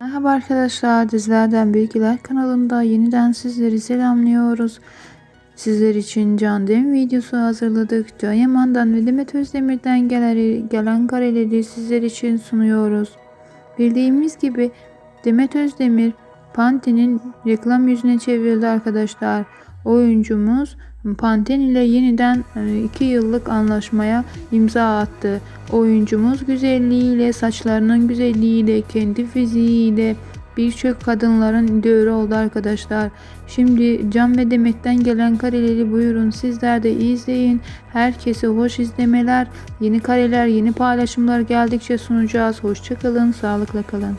Merhaba arkadaşlar, Dizilerden Bilgiler kanalında yeniden sizleri selamlıyoruz. Sizler için Can Dem videosu hazırladık. Can Yaman'dan ve Demet Özdemir'den gelen, gelen kareleri sizler için sunuyoruz. Bildiğimiz gibi Demet Özdemir Pantene'in reklam yüzüne çevrildi arkadaşlar. Oyuncumuz Pantene ile yeniden 2 yıllık anlaşmaya imza attı. Oyuncumuz güzelliğiyle, saçlarının güzelliğiyle, kendi fiziğiyle birçok kadınların idolü oldu arkadaşlar. Şimdi Can ve Demet'ten gelen kareleri buyurun sizler de izleyin. Herkese hoş izlemeler. Yeni kareler, yeni paylaşımlar geldikçe sunacağız. Hoşçakalın, sağlıkla kalın.